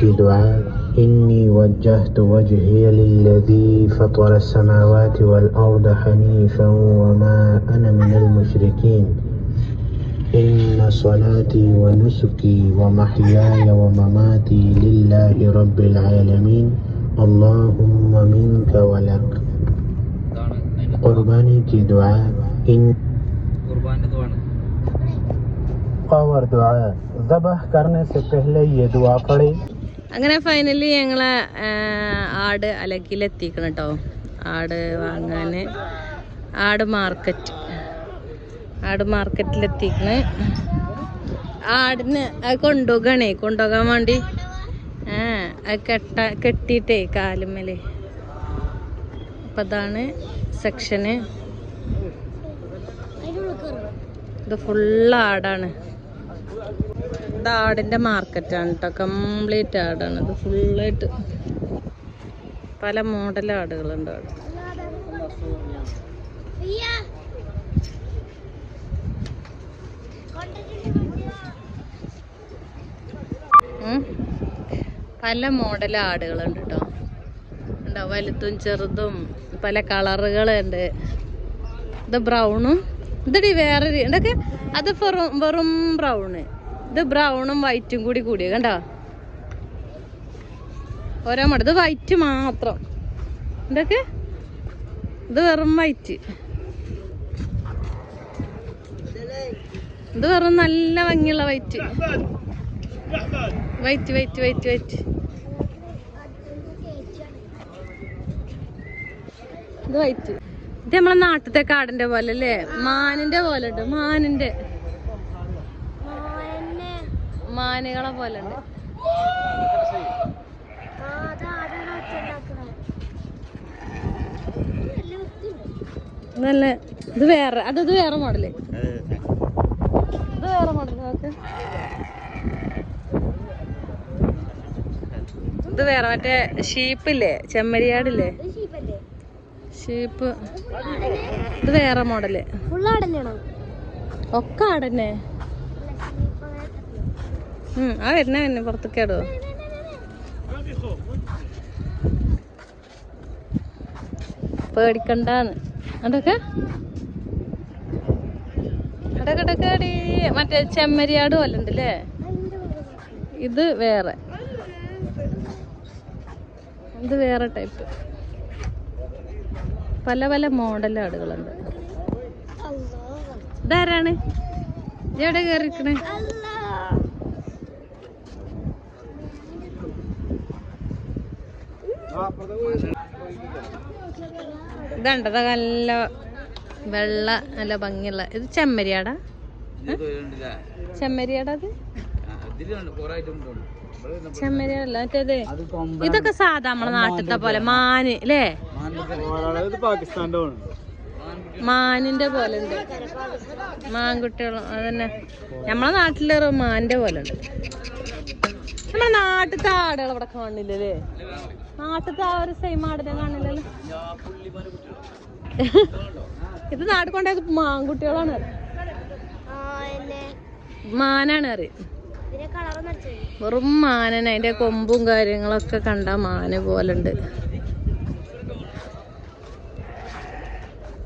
في دعاء إني وجهت وجهي للذي فطر السماوات والأرض حنيفا وما أنا من المشركين. إن صلاتي ونسكي ومحياي ومماتي لله رب العالمين. اللهم منك ولك. قرباني في دعاء إن اور دعاء ذبح کرنے سے پہلے یہ دعا پڑھیں അങ്ങനെ ഫൈനലി ഞങ്ങളെ ആട് അലക്കിലെത്തിക്കണം കേട്ടോ ആട് വാങ്ങാൻ ആട് മാർക്കറ്റ് ആട് മാർക്കറ്റിലെത്തിക്കണ് ആടിന് അത് കൊണ്ടുപോകണേ കൊണ്ടുപോകാൻ വേണ്ടി ആ കെട്ട കെട്ടിയിട്ടേ കാലുമ്മൽ. അപ്പം അതാണ് സെക്ഷന് ഇത് ഫുള്ള് ആടാണ്. ഇത് ആടിന്റെ മാർക്കറ്റാണ് കേട്ടോ കംപ്ലീറ്റ് ആടാണ്. ഇത് ഫുള്ളായിട്ട് പല മോഡൽ ആടുകളുണ്ട് അവിടെ. പല മോഡൽ ആടുകളുണ്ട് കേട്ടോ ഉണ്ടോ വലുതും ചെറുതും പല കളറുകളുണ്ട്. ഇത് ബ്രൗണും ഇതടി വേറെ ഇതൊക്കെ അത് വെറും വെറും ബ്രൗണ് ഇത് ബ്രൗണും വൈറ്റും കൂടി കൂടിയ കണ്ടോ? ഓരോ മട ഇത് വൈറ്റ് മാത്രം. ഇതൊക്കെ ഇത് വെറും വൈറ്റ്. ഇത് വെറും നല്ല ഭംഗിയുള്ള white. White white white white. ഇത് വൈറ്റ്. ഇത് നമ്മളെ നാട്ടിലത്തെ കാടിന്റെ പോലെ അല്ലേ? മാനിന്റെ പോലെ ഉണ്ട് മാനിന്റെ. മാനുകളെ പോലെ ഉണ്ട് നല്ല ഇത് വേറെ അത് ഇത് വേറെ മോഡൽ ഇത് വേറെ മോഡൽ നോക്ക് ഇത് വേറെ മറ്റേ ഷീപ്പില്ലേ? ചെമ്മരിയാടില്ലേ? ഷീപ്പ്. ഇത് വേറെ മോഡൽ ഒക്കെ ആടന്നെ. ആ വരുന്ന തന്നെ പുറത്തേക്കാടോ പേടിക്കണ്ടാന്ന്. അതൊക്കെ അടക്കെ അടക്കടി മറ്റേ ചെമ്മരിയാട് പോലെ ഉണ്ടല്ലേ? ഇത് വേറെ. ഇത് വേറെ ടൈപ്പ് പല പല മോഡൽ ആടുകളുണ്ട്. ഇതാരാണ്? എവിടെ കയറിക്കണേ ഇതുണ്ടത് നല്ല വെള്ള നല്ല ഭംഗിയുള്ള. ഇത് ചെമ്മരിയാടാ? ഇത് ഉണ്ടല്ലേ ചെമ്മരിയാടാ അത് ചെമ്മരിയാടല്ല മറ്റേത് ഇതൊക്കെ സാധാ നമ്മളെ നാട്ടിലത്തെ പോലെ മാന് അല്ലേ പാകിസ്ഥാന്റെ മാനിന്റെ പോലെ. ഉണ്ട്. മാൻകുട്ടികളും അതന്നെ. നമ്മളെ നാട്ടിലൊരു മാന്റെ പോലെ ഉണ്ട്. നമ്മളെ നാട്ടിലത്തെ ആടുകൾ ഇവിടെ കാണില്ലല്ലേ? നാട്ടിലത്തെ ആ ഒരു സെയിം ആടിനെ കാണില്ലല്ലോ. ഇത് നാട്ടിൽ കൊണ്ടായത് മാൻകുട്ടികളാണ്. മാനാണ് അറിയ വെറും മാനന് അതിന്റെ കൊമ്പും കാര്യങ്ങളൊക്കെ കണ്ട മാന പോലെ ഉണ്ട്.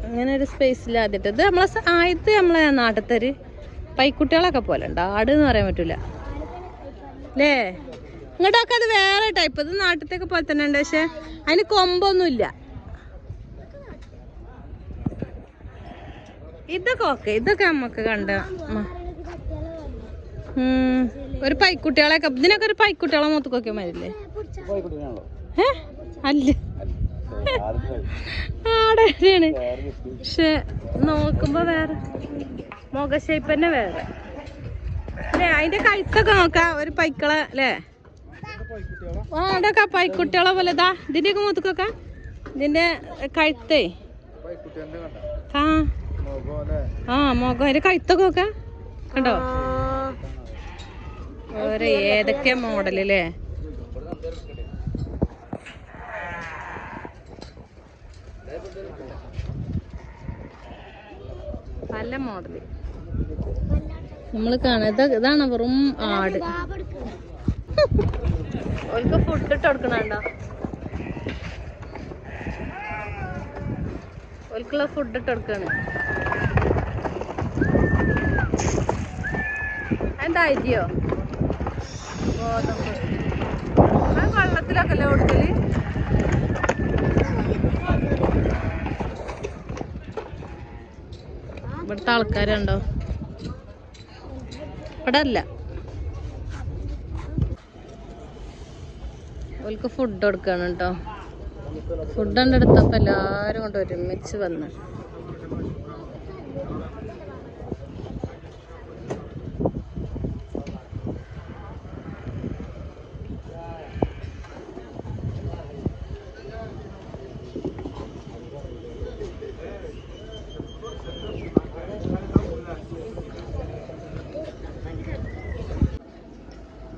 അങ്ങനെ ഒരു സ്പേസിൽ ആദ്യത്തെ. ഇത് നമ്മളെ ആദ്യത്തെ നമ്മളെ നാട്ടിലത്തെ ഒരു പൈക്കുട്ടികളൊക്കെ പോലെ ഉണ്ട്. ആട് എന്ന് പറയാൻ പറ്റൂല. അല്ലേ ഇങ്ങോട്ടൊക്കെ അത് വേറെ ടൈപ്പ് ഇത് നാട്ടിലത്തേക്ക് പോലെ തന്നെ ഉണ്ട് പക്ഷെ അതിന് കൊമ്പൊന്നുമില്ല. ഇതൊക്കെ ഓക്കെ. ഇതൊക്കെ നമുക്ക് കണ്ട. ഒരു പൈക്കുട്ടികളൊക്കെ. ഇതിനൊക്കെ ഒരു പൈക്കുട്ടികളെ മൂത്തുക്കൊക്കെ മരില്ലേ അല്ല. ആടെയാണ് പക്ഷെ നോക്കുമ്പോ വേറെ. മുഖ ഷേപ്പ് തന്നെ വേറെ. അതിന്റെ കഴുത്തൊക്കെ നോക്കാം ഒരു പൈക്കളെ അല്ലേ? ആ അതൊക്കെ പൈക്കുട്ടികളെ പോലെ. ഇതാ ഇതിന്റെയൊക്കെ മുത്തുക്കൊക്കെ ഇതിന്റെ കഴുത്തേ. ആ. ആ മുഖം. അതിന്റെ കഴുത്തൊക്കെ നോക്കാം. കണ്ടോ? ഓരോ ഏതൊക്കെ മോഡലല്ലേ പല മോഡൽ നമ്മൾ കാണാം ഇതാ ഇതാണ് വെറും ആട്. ഓൾക്ക് ഫുഡ് ഇട്ട് കൊടുക്കണുണ്ടോ? ഓൾക്കുള്ള ഫുഡ് ഇട്ട് കൊടുക്കാണ്. എന്താ അരിയോ ഗോതമ്പ്. ആ വെള്ളത്തിലൊക്കെ അല്ലേ കൊടുക്കൽ? ഇവിടുത്തെ ആൾക്കാരുണ്ടോ? ഇവിടെ അല്ല ഓൽക്ക് ഫുഡ് കൊടുക്കണം കേട്ടോ ഫുഡ് എന്റെ അടുത്തപ്പോൾ എല്ലാരും കൊണ്ട് ഒരുമിച്ച് വന്ന്.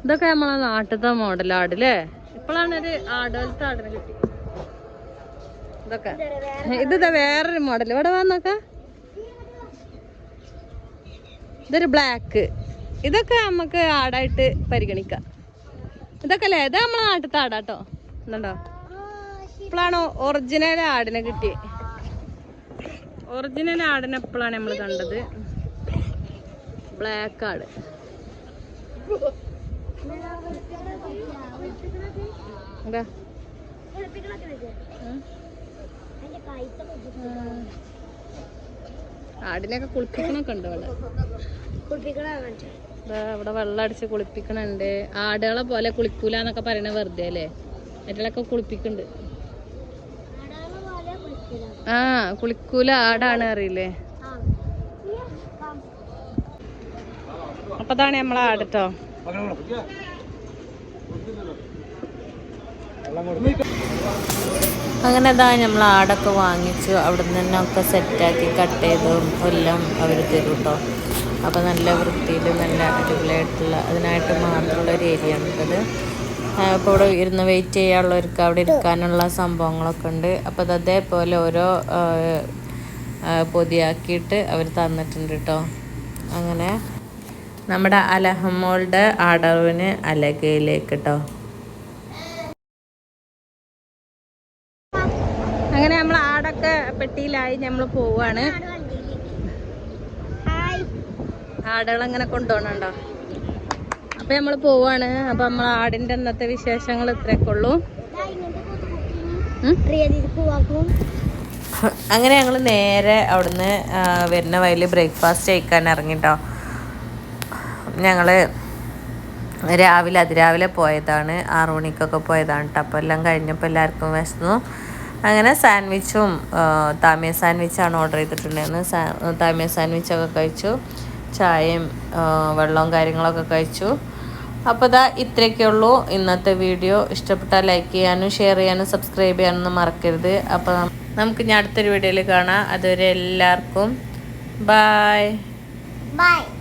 ഇതൊക്കെ നമ്മളെ നാട്ടിലത്തെ മോഡൽ ആട് ഇപ്പോഴാണ് ഒരു ആടുപോലത്തെ ആടിനെ കിട്ടി. ഇതൊക്കെ. ഇത് ഇതാ വേറൊരു മോഡൽ ഇവിടെ വന്നൊക്കെ ഇതൊരു ബ്ലാക്ക് ഇതൊക്കെ നമുക്ക് ആടായിട്ട് പരിഗണിക്കാം. ഇതൊക്കെ അല്ലേ? ഇത് നമ്മളെ നാട്ടിലത്തെ ആടാട്ടോ എന്നുണ്ടോ ഇപ്പോഴാണ് ഒറിജിനൽ ആടിനെ കിട്ടി. ഒറിജിനൽ ആടിനെ എപ്പോഴാണ് നമ്മൾ കണ്ടത്. ബ്ലാക്ക് ആട്. ആടിനെയൊക്കെ കുളിപ്പിക്കണൊക്കെ ഉണ്ട് ഇവിടെ. ഇവിടെ വെള്ളം അടിച്ച് കുളിപ്പിക്കണുണ്ട്. ആടുകളെ പോലെ കുളിക്കൂല എന്നൊക്കെ പറയണ വെറുതെ അല്ലേ? അതിലൊക്കെ കുളിപ്പിക്കുന്നുണ്ട്. ആ കുളിക്കൂല ആടാണ് അറിയില്ലേ? അപ്പൊ അതാണ് നമ്മളെ ആടട്ടോ അങ്ങനെ ഇതാ നമ്മൾ ആടൊക്കെ വാങ്ങിച്ചു. അവിടെ നിന്ന് തന്നെ ഒക്കെ സെറ്റാക്കി കട്ട് ചെയ്തും എല്ലാം അവർ തരും കേട്ടോ അപ്പോൾ നല്ല വൃത്തിയിൽ നല്ല അടിപൊളിയായിട്ടുള്ള അതിനായിട്ട് മാത്രമുള്ള ഒരു ഏരിയ ഉണ്ടത് അപ്പോൾ ഇവിടെ ഇരുന്ന് വെയിറ്റ് ചെയ്യാനുള്ളവർക്ക് അവിടെ ഇരിക്കാനുള്ള സംഭവങ്ങളൊക്കെ ഉണ്ട്. അപ്പോൾ അത് അതേപോലെ ഓരോ പൊതിയാക്കിയിട്ട് അവർ തന്നിട്ടുണ്ട് കേട്ടോ അങ്ങനെ നമ്മുടെ അലഹമ്മോളുടെ അടവിന് അലകയിലേക്ക് കേട്ടോ അങ്ങനെ നമ്മൾ ആടൊക്കെ പെട്ടിയിലായി നമ്മൾ പോവാണ്. ആടുകളങ്ങനെ കൊണ്ടുപോകണുണ്ടോ അപ്പൊ നമ്മൾ പോവാണ്. അപ്പൊ നമ്മൾ ആടിന്റെ അന്നത്തെ വിശേഷങ്ങൾ ഇത്രയൊക്കെ ഉള്ളൂ? അങ്ങനെ ഞങ്ങൾ നേരെ അവിടുന്ന് വരുന്ന വഴിയിൽ ബ്രേക്ക്ഫാസ്റ്റ് കഴിക്കാൻ ഇറങ്ങിട്ടോ. ഞങ്ങൾ രാവിലെ അതിരാവിലെ പോയതാണ്. ആറു മണിക്കൊക്കെ പോയതാണ്. അപ്പോൾ എല്ലാം കഴിഞ്ഞപ്പോൾ എല്ലാവർക്കും വിശന്നു. അങ്ങനെ സാൻഡ്വിച്ചും താമിയ സാൻഡ്വിച്ചാണ് ഓർഡർ ചെയ്തിട്ടുണ്ടായിരുന്നത്. താമിയ സാൻഡ്വിച്ചൊക്കെ കഴിച്ചു. ചായയും വെള്ളവും കാര്യങ്ങളൊക്കെ കഴിച്ചു. അപ്പോൾ ഇതാ ഇത്രയൊക്കെ ഉള്ളൂ. ഇന്നത്തെ വീഡിയോ ഇഷ്ടപ്പെട്ടാൽ ലൈക്ക് ചെയ്യാനും ഷെയർ ചെയ്യാനും സബ്സ്ക്രൈബ് ചെയ്യാനൊന്നും മറക്കരുത്. അപ്പോൾ നമുക്ക് ഇനി അടുത്തൊരു വീഡിയോയിൽ കാണാം. അതുവരെ എല്ലാവർക്കും ബായ്. Bye.